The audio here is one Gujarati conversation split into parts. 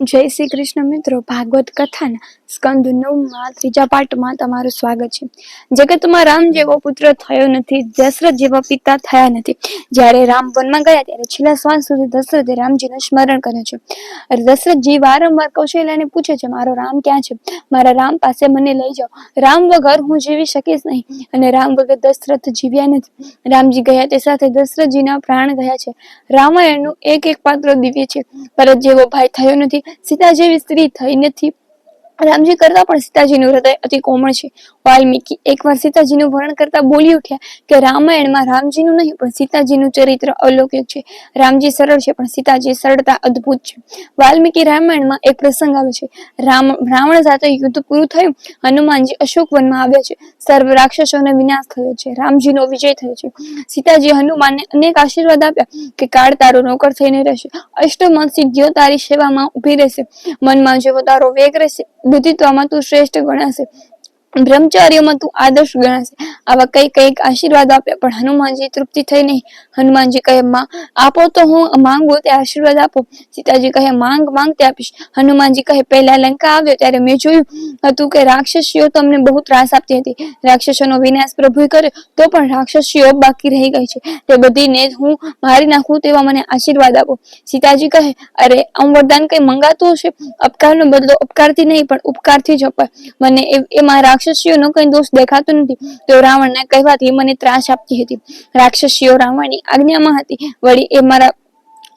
જય શ્રી કૃષ્ણ મિત્રો, ભાગવત કથાના, સ્કંદ નવમાં, ત્રીજા પાઠમાં તમારું સ્વાગત છે. જગતમાં રામ જેવો પુત્ર થયો નથી, દશરથ જેવા પિતા થયા નથી. જ્યારે રામ વનમાં ગયા, ત્યારે છેલ્લા શ્વાસ સુધી દશરથે રામજીનું સ્મરણ કરે છે. દશરથજી વારંવાર કૌશલ્યાને પૂછે છે, મારો રામ ક્યાં છે? મારા રામ પાસે મને લઈ જાઓ. રામ વગર હું જીવી શકીશ નહીં અને રામ વગર દશરથ જીવ્યા નથી. રામજી ગયા તે સાથે દશરથજીના પ્રાણ ગયા છે. રામાયણનું એક એક પાત્ર દિવ્ય છે. પરત જેવો ભાઈ થયો નથી સીતા જેવી સ્ત્રી થઈ નથી. રામજી કરતા પણ સીતાજીનું હૃદય અતિ કોમળ છે. વાલ્મીકી એકવાર સીતાજીનું વર્ણન કરતા બોલી ઉઠ્યા કે રામાયણમાં રામજીનું નહીં, પણ સીતાજીનું ચરિત્ર અલૌકિક છે. રામજી સરળ છે, પણ સીતાજી સરળતા અદ્ભુત છે. વાલ્મીકી રામાયણમાં એક પ્રસંગ આવે છે. રામ, રાવણ સાથે યુદ્ધ પૂરું થયું, હનુમાનજી અશોક વનમાં આવ્યા છે. સર્વ રાક્ષસોનો વિનાશ થયો છે. રામજીનો વિજય થયો છે. સીતાજી હનુમાનને અનેક આશીર્વાદ આપ્યા કે કાળ તારો નોકર થઈને રહેશે. અષ્ટમન સિદ્ધિઓ તારી સેવામાં ઊભી રહેશે. મનમાં જેવો તારો વેગ રહેશે. બુદ્ધિત્વમાં તું શ્રેષ્ઠ ગણાશે. બ્રહ્મચાર્યમાં તું આદર્શ ગણાશે. આવા કઈ કંઈક આશીર્વાદ આપ્યા, પણ હનુમાનજી તૃપ્તિ થઈ નહીં. હનુમાનજી કહે, માં, આપો તો હું માંગુ તે આશીર્વાદ આપો. સીતાજી કહે, માંગ માંગ તે આપીશ. હનુમાનજી કહે, પહેલા લંકા આવ્યો ત્યારે મેં જોયું હતું કે રાક્ષસીઓ તમને બહુ ત્રાસ આપતી હતી. રાક્ષસોનો વિનાશ પ્રભુએ કર્યો તો પણ રાક્ષસીઓ બાકી રહી ગઈ છે. તે બધીને હું મારી નાખું તેવા મને આશીર્વાદ આપો. સીતાજી કહે, અરે, આમ વરદાન કઈ મંગાતું હશે? અપકારનો બદલો અપકારથી નહીં, પણ ઉપકારથી જ અપાય. મને એ- એમાં રાક્ષસીઓનો કઈ દોષ દેખાતો નથી. તેઓ રાવણને કહેવાથી મને ત્રાસ આપતી હતી. રાક્ષસીઓ રાવણની આજ્ઞામાં હતી. વળી એ મારા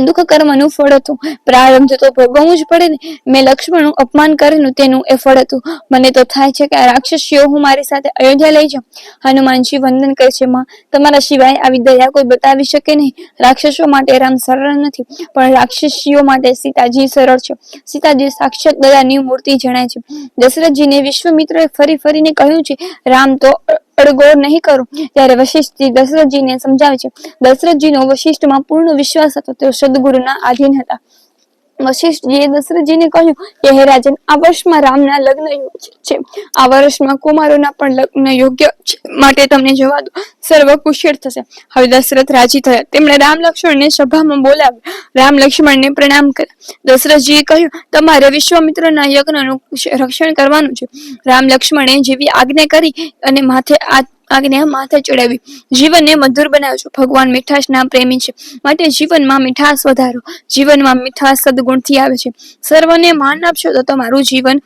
દુઃખ કર્મનું ફળ હતું. પ્રારંભ તો ભોગવવું જ પડે ને. મેં લક્ષ્મણનું અપમાન કરેલું તેનું એ ફળ હતું. મને તો થાય છે કે આ રાક્ષસીઓ હું મારી સાથે અયોધ્યા લઈ જાઉં. હનુમાનજી વંદન કરે છે, માં, તમારા સિવાય આવી દયા કોઈ બતાવી શકે નહીં. રાક્ષસો માટે રામ સરળ નથી, પણ રાક્ષસીઓ માટે સીતાજી સરળ છે. સીતાજી સાક્ષાત દયાની મૂર્તિ જણાય છે. દશરથજીને વિશ્વમિત્રએ ફરી ફરીને કહ્યું છે, રામ તો અડગો નહીં કરું. ત્યારે વશિષ્ઠજી દશરથજીને સમજાવે છે. દશરથજીનો વશિષ્ઠમાં પૂર્ણ વિશ્વાસ હતો. તેઓ સદગુરુના આધીન હતા. વશિષ્ઠજીએ દશરથજીને કહ્યું કે હે રાજન, આ વર્ષમાં રામના લગ્ન યોગ્ય છે. આ વર્ષમાં કુમારોના પણ લગ્ન યોગ્ય છે. માટે તમને જવા દો. સર્વ કુશળ થશે. હવે દશરથ રાજી થયા. તેમણે રામ લક્ષ્મણને સભામાં બોલાવ્યા. રામ લક્ષ્મણને પ્રણામ કર્યા. દશરથજીએ કહ્યું, તમારે વિશ્વામિત્રના યજ્ઞનું રક્ષણ કરવાનું છે. રામ લક્ષ્મણે જેવી આજ્ઞા કરી અને માથે આ આજ્ઞા માથે ચડાવી. જીવનને મધુર બનાવજો. ભગવાન મીઠાશના પ્રેમી છે. માટે જીવનમાં મીઠાશ વધારો. જીવનમાં મીઠાશ સદગુણથી આવે છે. સર્વને માન આપશો તો તમારું જીવન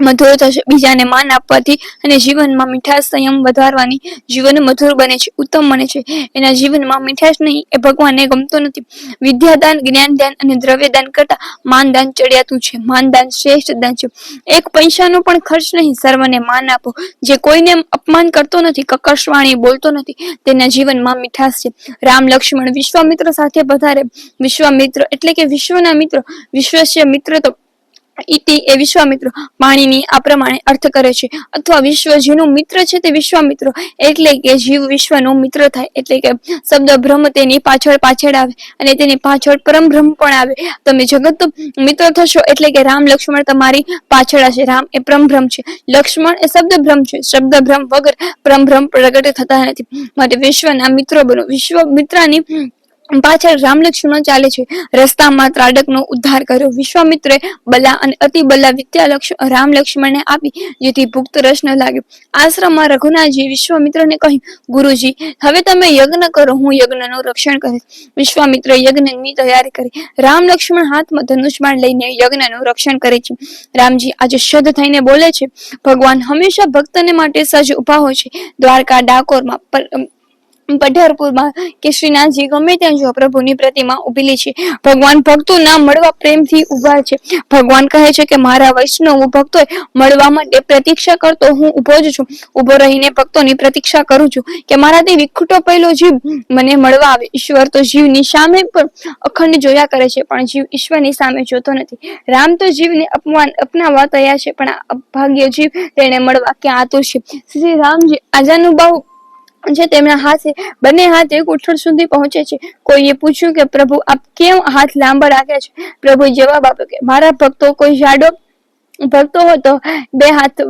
મધુર થશે. બીજાને માન આપવાથી અને જીવનમાં મીઠાશ સંયમ વધારવાની જીવન મધુર બને છે, ઉત્તમ બને છે. એના જીવનમાં મીઠાશ નહીં, એ ભગવાનને ગમતો નથી. વિદ્યાદાન, જ્ઞાનદાન અને દ્રવ્યદાન કરતા માનદાન ચડિયાતું છે. માનદાન શ્રેષ્ઠ દાન છે. એક પૈસાનો પણ ખર્ચ નહીં, સર્વને માન આપો. જે કોઈને અપમાન કરતો નથી, કકર્ષવાણી બોલતો નથી, તેના જીવનમાં મીઠાશ છે. રામ લક્ષ્મણ વિશ્વામિત્ર સાથે પધારે વિશ્વામિત્ર એટલે કે વિશ્વના મિત્ર. વિશ્વસ્ય મિત્ર તો ઇતિ એ વિશ્વામિત્રો. પાણીની આ પ્રમાણે અર્થ કરે છે. અથવા વિશ્વ જેનું મિત્ર છે તે વિશ્વામિત્રો. એટલે કે જીવ વિશ્વનો મિત્ર થાય. એટલે કે શબ્દ બ્રહ્મ તેની પાછળ પાછળ આવે. અને તેની પાછળ પરમ બ્રહ્મ પણ આવે. તમે જગત મિત્ર થશો એટલે કે રામ લક્ષ્મણ તમારી પાછળ હશે. રામ એ પરમ બ્રહ્મ છે. લક્ષ્મણ એ શબ્દ બ્રહ્મ છે. શબ્દ બ્રહ્મ વગર પરમ બ્રહ્મ પ્રગટ થતા નથી. માટે વિશ્વના મિત્રો બનો. વિશ્વ મિત્રની પાછળ રામલક્ષ્મણ ચાલે છે. રસ્તામાં ત્રાડકનો ઉદ્ધાર કર્યો. વિશ્વામિત્રે બલા અને અતિ બલા વિદ્યા રામ લક્ષ્મણને આપી, જેથી ભુક્ત રસ ન લાગ્યો. આશ્રમમાં રઘુનાથજી વિશ્વામિત્રને કહ્યું, ગુરુજી, હવે તમે યજ્ઞ કરો, હું યજ્ઞનું રક્ષણ કરીશ. વિશ્વામિત્રે યજ્ઞની તૈયારી કરી. રામ લક્ષ્મણ હાથમાં ધનુષ્માન લઈને યજ્ઞનું રક્ષણ કરે છે. રામજી આજે શુદ્ધ થઈને બોલે છે, ભગવાન હંમેશા ભક્તને માટે સજ ઊભા હોય છે. દ્વારકા ડાકોરમાં પઢારપુરમાં કે શ્રીનાથજી ગમે ત્યાં જો પ્રભુની પ્રતિમા ઉભેલી છે. ભગવાન ભક્તોના મળવા પ્રેમથી ઊભા છે. ભગવાન કહે છે કે મારા વૈષ્ણવ ભક્તોએ મળવા માટે પ્રતીક્ષા કરતો હું ઊભો જ છું. ઊભો રહીને ભક્તોની પ્રતીક્ષા કરું છું કે મારાથી વિખૂટો પહેલો જીવ મને મળવા આવે. ઈશ્વર તો જીવની સામે પણ અખંડ જોયા કરે છે, પણ જીવ ઈશ્વરની સામે જોતો નથી. રામ તો જીવને અપમાન અપનાવવા તૈયાર છે, પણ આ અભાગ્ય જીવ તેને મળવા ક્યાં આતુર છે? શ્રી રામજી આજાનુભાવ છે તેમના હાથે, બંને હાથ એક ઉઠડ સુધી પહોંચે છે. કોઈએ પૂછ્યું કે પ્રભુ, આપ કેમ હાથ લાંબા રાખ્યા છે? પ્રભુ જવાબ આપ્યો કે, મારા ભક્તો કોઈ જાડો ભક્તો હતો બે હાથ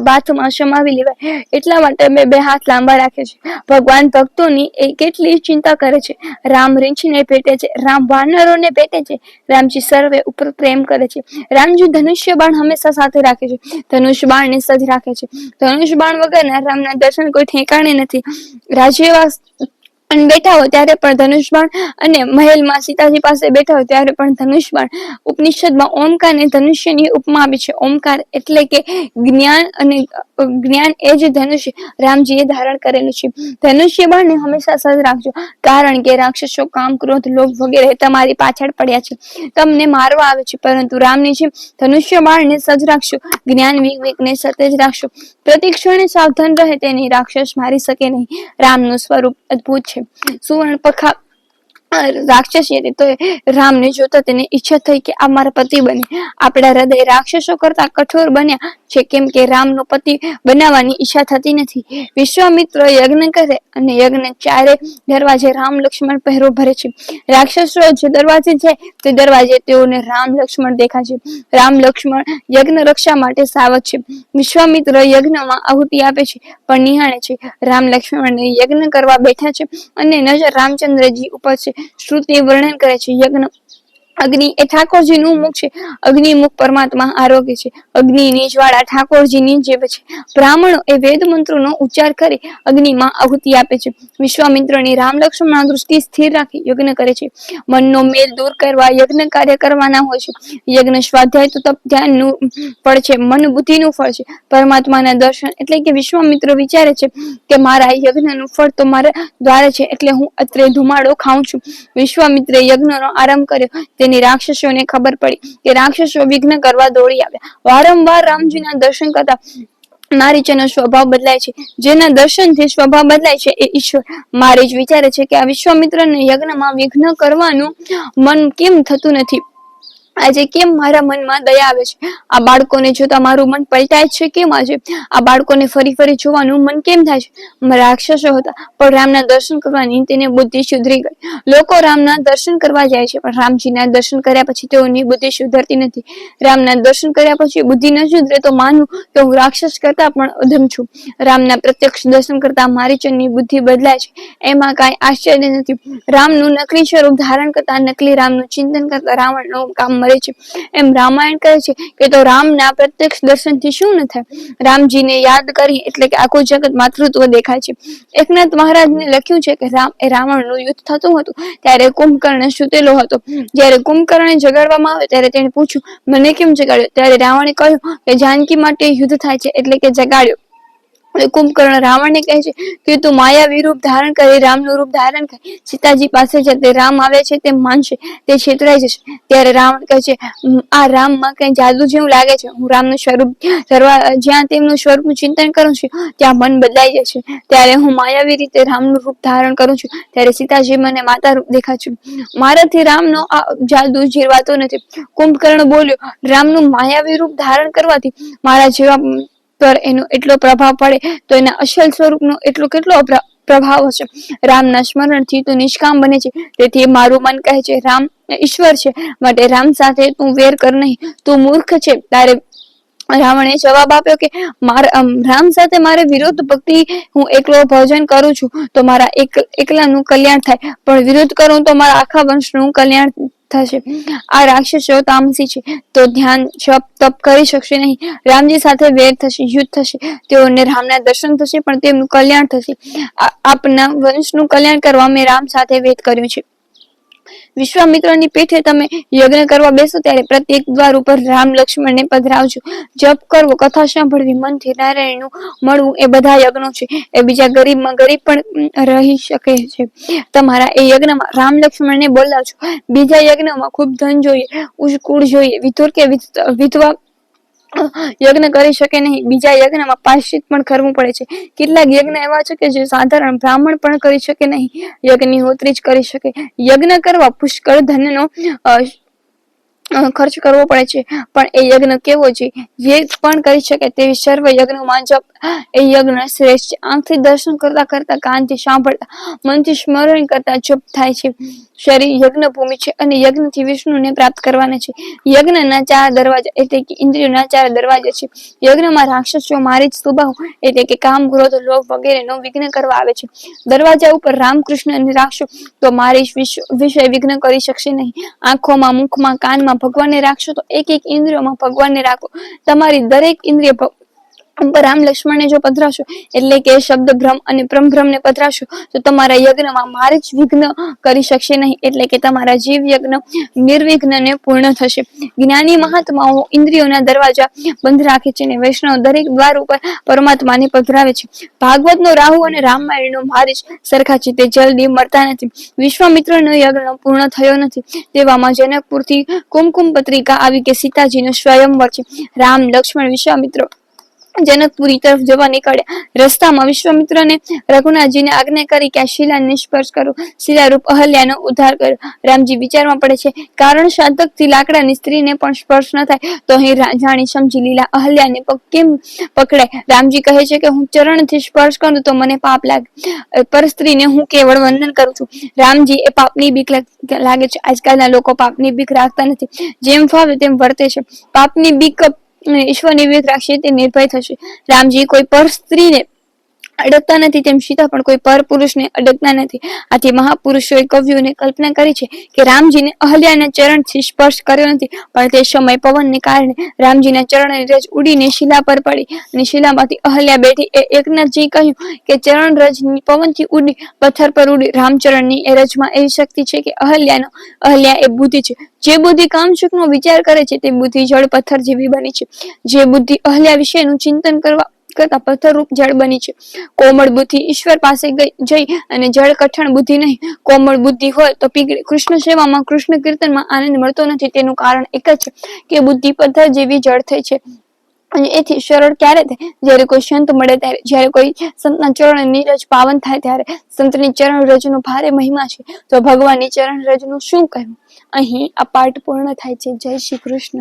બાથમાં સમાવી લેવાય. એટલા માટે મેં બે હાથ લાંબા રાખે છે. ભગવાન ભક્તોની એ કેટલી ચિંતા કરે છે. રામ રીંછને ભેટે છે. રામ વાનરોને ભેટે છે. રામજી સર્વે ઉપર પ્રેમ કરે છે. રામજી ધનુષ્ય બાણ હંમેશા સાથે રાખે છે. ધનુષ્ય બાણને સજ રાખે છે. ધનુષ્ય બાણ વગરના રામના દર્શન કોઈ ઠેકાણે નથી. રાજ્યવાસ અને બેઠા હોય ત્યારે પણ ધનુષબાણ અને મહેલમાં સીતાજી પાસે બેઠા હોય ત્યારે પણ ધનુષબાણ ઉપનિષદમાં ઓમકારને ધનુષ્યની ઉપમા આપી છે. ઓમકાર એટલે કે જ્ઞાન અને જ્ઞાન એ જ ધનુષ્ય. રામજીએ ધારણ કરેલું છે. ધનુષ્ય બાણને હંમેશા સજ રાખજો. કારણ કે રાક્ષસો, કામ, ક્રોધ, લોભ વગેરે તમારી પાછળ પડ્યા છે. તમને મારવા આવે છે, પરંતુ રામની જેમ ધનુષ્ય બાણને સજ રાખશો જ્ઞાન વિવેકને સતેજ રાખશો પ્રતિક્ષણે સાવધાન રહે તેની રાક્ષસ મારી શકે નહીં. રામનું સ્વરૂપ અદ્ભુત છે. સુવર્ણ પખા રાક્ષસી હતી તો રામને જોતા તેને ઈચ્છા થઈ કે આ મારા પતિ બને. આપણા હૃદય રાક્ષસો કરતા કઠોર બન્યા છે કેમ કે રામનો પતિ બનાવવાની ઈચ્છા થતી નથી. વિશ્વામિત્ર યજ્ઞ કરે અને યજ્ઞ ચારે દરવાજે રામ લક્ષ્મણ પહેરો ભરે છે. રાક્ષસો જે દરવાજે છે તે દરવાજે તેઓને રામ લક્ષ્મણ દેખાય છે. રામ લક્ષ્મણ યજ્ઞ રક્ષા માટે સાવધ છે. વિશ્વામિત્ર યજ્ઞમાં આહુતિ આપે છે, પણ નિહાળે છે. રામ લક્ષ્મણ યજ્ઞ કરવા બેઠા છે અને નજર રામચંદ્રજી ઉપર છે. શ્રુતિ વર્ણન કરે છે, યજ્ઞ અગ્નિ એ ઠાકોરજીનું મુખ છે. અગ્નિ મુખ પરમાત્મા આરોગ્ય છે. અગ્નિની જ્વાળા ઠાકોરજીની જેવ છે. બ્રાહ્મણો એ વેદ મંત્રોનો ઉચ્ચાર કરી અગ્નિમાં આહુતિ આપે છે. વિશ્વામિત્રની રામ લક્ષ્મણ દૃષ્ટિ સ્થિર રાખી યજ્ઞ કરે છે. મનનો મેલ દૂર કરવા યજ્ઞ કાર્ય કરવાના હોય છે. યજ્ઞ સ્વાધ્યાય તો તપ ધ્યાનનું ફળ છે. મન બુદ્ધિનું ફળ છે. પરમાત્માના દર્શન એટલે કે વિશ્વામિત્ર વિચારે છે કે મારા યજ્ઞનું ફળ તો મારા દ્વારા છે. એટલે હું અત્રે ધુમાડો ખાઉં છું. વિશ્વામિત્રે યજ્ઞનો આરંભ કર્યો. તેની રાક્ષસીઓને ખબર પડી કે રાક્ષસો વિઘ્ન કરવા દોડી આવ્યા. વારંવાર રામજીના દર્શન કરતા મારીચનો સ્વભાવ બદલાય છે. જેના દર્શનથી સ્વભાવ બદલાય છે એ ઈશ્વર. મારી જ વિચારે છે કે આ વિશ્વામિત્રને યજ્ઞમાં વિઘ્ન કરવાનું મન કેમ થતું નથી? આજે કેમ મારા મનમાં દયા આવે છે? આ બાળકોને જોતા મારું મન પલટાય છે કેમ આજે? આ બાળકોને ફરી ફરી જોવાનું મન કેમ થાય છે? રાક્ષસો હતા, પણ રામના દર્શન કરવાની તેને બુદ્ધિ સુધરી ગઈ. લોકો રામના દર્શન કરવા જાય છે, પણ રામજીના દર્શન કર્યા પછી તેઓની બુદ્ધિ સુધરતી નથી. રામના દર્શન કર્યા પછી બુદ્ધિ ન સુધરે તો માનવું કે હું રાક્ષસ કરતા પણ અધમ છું. રામના પ્રત્યક્ષ દર્શન કરતા મારી ચંદની બુદ્ધિ બદલાય છે. એમાં કાંઈ આશ્ચર્ય નથી. રામનું નકલી સ્વરૂપ ધારણ કરતા નકલી રામનું ચિંતન કરતા રાવણનું કામ મરે છે. એમ રામાયણ કહે છે કે તો રામના પ્રત્યક્ષ દર્શનથી શું ન થાય? રામજીને યાદ કરી એટલે કે આખું જગત માતૃત્વ દેખાય છે. એકનાથ મહારાજને લખ્યું છે કે રામ, એ રાવણનું યુદ્ધ થતું હતું ત્યારે કુંભકર્ણ સુતેલો હતો. જ્યારે કુંભકર્ણને જગાડવામાં આવે ત્યારે તેણે પૂછ્યું, મને કેમ જગાડ્યો? ત્યારે રાવણે કહ્યું કે જાનકી માટે યુદ્ધ થાય છે એટલે કે જગાડ્યો. કુંભકર્ણ રાવણને કહે છે કે તું માયાવી રૂપ ધારણ કરી, રામનું રૂપ ધારણ કરી. સીતાજી પાસે છે રામ આવે છે તે માનશે, તે છેતરાઈ જશે. ત્યારે રાવણ કહે છે આ રામમાં કઈ જાદુ જેવું લાગે છે? હું રામનું સ્વરૂપ જ્યાં તેમનું સ્વરૂપનું ચિંતન કરું છું, ત્યાં મન બદલાઈ જાય છે. ત્યારે હું માયાવી રીતે રામનું રૂપ ધારણ કરું છું. ત્યારે સીતાજી મને માતા રૂપ દેખાય છે. મારાથી રામનો આ જાદુ જીરવાતો નથી. કુંભકર્ણ બોલ્યો, રામનું માયાવી રૂપ ધારણ કરવાથી મારા જેવા પર એનો એટલો પ્રભાવ પડે, તો એના અસલ સ્વરૂપનો એટલો કેટલો પ્રભાવ હશે? રામના સ્મરણથી તું નિષ્કામ બને છે. તેથી મારું મન કહે છે, રામ, ઈશ્વર છે. માટે રામ સાથે તું વેર કર નહીં. તું મૂર્ખ છે. તારે રાવણે જવાબ આપ્યો કે, મારા રામ સાથે મારે વિરોધ ભક્તિ, હું એકલો ભજન કરું છું. તો મારા એક, એકલાનું કલ્યાણ થાય. પણ વિરોધ કરું તો મારા આખા વંશનું કલ્યાણ થશે. આ રાક્ષસો તામસી છે. તો ધ્યાન જપ તપ કરી શકશે નહીં. રામજી સાથે વેર થશે, યુદ્ધ થશે. તેઓને રામના દર્શન થશે, પણ તેમનું કલ્યાણ થશે. આપના વંશનું કલ્યાણ કરવા મેં રામ સાથે વેદ કર્યું છે. વિશ્વામિત્રની પીઠે તમે યજ્ઞ કરવા બેસો ત્યારે પ્રત્યેક દ્વાર ઉપર રામ લક્ષ્મણને પધરાવજો. જપ કરવો, કથા સાંભળવી મનથી નારાયણનું મળવું એ બધા યજ્ઞો છે. એ બીજા ગરીબમાં ગરીબ પણ રહી શકે છે. તમારા એ યજ્ઞમાં રામ, લક્ષ્મણને બોલાવજો. બીજા યજ્ઞમાં ખૂબ ધન જોઈએ, ઉજકૂળ જોઈએ વિધુર કે વિધવા યજ્ઞ કરી શકે નહીં. બીજા યજ્ઞમાં પાશ્ચિત પણ કરવું પડે છે. કેટલાક યજ્ઞ એવા છે કે જે સાધારણ બ્રાહ્મણ પણ કરી શકે નહીં. યજ્ઞ હોત્રી જ કરી શકે. યજ્ઞ કરવા પુષ્કળ ધનનો ખર્ચ કરવો પડે છે. પણ એ યજ્ઞ કેવો છે? જે પણ કરી શકે તેવી સર્વ યજ્ઞ માંજપ એ યજ્ઞ શ્રેષ્ઠ છે. આંખથી દર્શન કરતા કરતા કાનથી સાંભળતા મનથી સ્મરણ કરતા જપ થાય છે. શરીર યજ્ઞ ભૂમિ છે અને યજ્ઞથી વિષ્ણુને પ્રાપ્ત કરવાના છે. યજ્ઞના ચાર દરવાજા એટલે કે ઇન્દ્રિયોના ચાર દરવાજા છે. યજ્ઞમાં રાક્ષસો મારી જ સ્વભાવ એટલે કે કામ, ક્રોધ, લોભ વગેરેનો વિઘ્ન કરવા આવે છે. દરવાજા ઉપર રામકૃષ્ણ અને રાક્ષસ તો મારી વિષય વિઘ્ન કરી શકશે નહીં. આંખોમાં, મુખમાં, કાનમાં ભગવાનને રાખશો તો એક એક ઇન્દ્રિયોમાં ભગવાનને રાખો. તમારી દરેક ઇન્દ્રિય રામ લક્ષ્મણને જો પધરાશો, એટલે કે શબ્દ ભ્રમ અને પરમભ્રમને પધરાશો, તો તમારા યજ્ઞમાં મારે જ વિઘ્ન કરી શકશે નહીં, એટલે કે તમારા જીવ યજ્ઞ નિર્વિઘ્નને પૂર્ણ થશે. જ્ઞાની મહાત્માઓ ઇન્દ્રિયોના દરવાજા બંધ રાખે છે અને વૈષ્ણવ દરેક દ્વાર ઉપર પરમાત્માને પધરાવે છે. ભાગવતનો રાહુ અને રામાયણનો મારે જ સરખા છે, તે જલ્દી મળતા નથી. વિશ્વામિત્રનો યજ્ઞ પૂર્ણ થયો નથી. તેવામાં જનકપુરથી કુમકુમ પત્રિકા આવી કે સીતાજીનો સ્વયંવર છે. રામ, લક્ષ્મણ, વિશ્વામિત્ર જનકપુરી તરફ જવા નીકળ્યા. રસ્તામાં વિશ્વામિત્રને રઘુનાથજીને આજ્ઞા કરી કે આ શિલાને સ્પર્શ કરો. શિલારૂપ અહલ્યાનો ઉદ્ધાર કર્યો. રામજી વિચારમાં પડે છે કારણ સાધકથી લાકડાની સ્ત્રીને પણ સ્પર્શ ન થાય. તો અહીં જાણી સમજી લીલા અહલ્યાને કેમ પકડાય? રામજી કહે છે કે હું ચરણથી સ્પર્શ કરું તો મને પાપ લાગે. પર સ્ત્રીને હું કેવળ વંદન કરું છું. રામજી એ પાપની બીક લાગ- છે. આજકાલના લોકો પાપની બીક રાખતા નથી. જેમ ફાવે તેમ વર્તે છે. પાપની બીક ઈશ્વરની વિવેક રાખશે તે નિર્ભય થશે. રામજી કોઈ પર સ્ત્રીને અડકતા નથી, તેમ સીતા પણ કોઈ પર પુરુષને અડકતા નથી. આથી મહાપુરુષોએ કવિઓને કલ્પના કરી છે કે રામજીને અહલ્યાના ચરણથી સ્પર્શ કર્યો નથી, પણ તે સમય પવનને કારણે રામજીના ચરણની રજ ઉડીને શિલા પર પડી અને શિલામાંથી અહલ્યા બેઠી એ એકનાથજી કહ્યું કે ચરણ રજ પવનથી ઉડી પથ્થર પર ઉડી રામચરણની એ રજમાં એવી શક્તિ છે કે અહલ્યાનો, અહલ્યા એ બુદ્ધિ છે. જે બુદ્ધિ કામસુખનો વિચાર કરે છે, તે બુદ્ધિ જળ પથ્થર જેવી બની છે. જે બુદ્ધિ અહલ્યા વિશેનું ચિંતન કરવા કરતા પથ્થરરૂપ જળ બની છે. કોમળ બુદ્ધિ ઈશ્વર પાસે જઈ અને જળ કઠણ બુદ્ધિ નહીં. કોમળ બુદ્ધિ હોય તો પીગળે. કૃષ્ણ સેવામાં કૃષ્ણ કીર્તનમાં આનંદ મળતો નથી. તેનું કારણ એક જ છે કે બુદ્ધિ પથ્થર જેવી જળ થઈ છે. એથી સરળ ક્યારે થાય? જ્યારે કોઈ સંત મળે ત્યારે. જ્યારે કોઈ સંતના ચરણ નીરજ પાવન થાય ત્યારે. સંતની ચરણ રજનો ભારે મહિમા છે. તો ભગવાનની ચરણ રજનું શું કહેવું? અહીં આ પાઠ પૂર્ણ થાય છે. જય શ્રી કૃષ્ણ.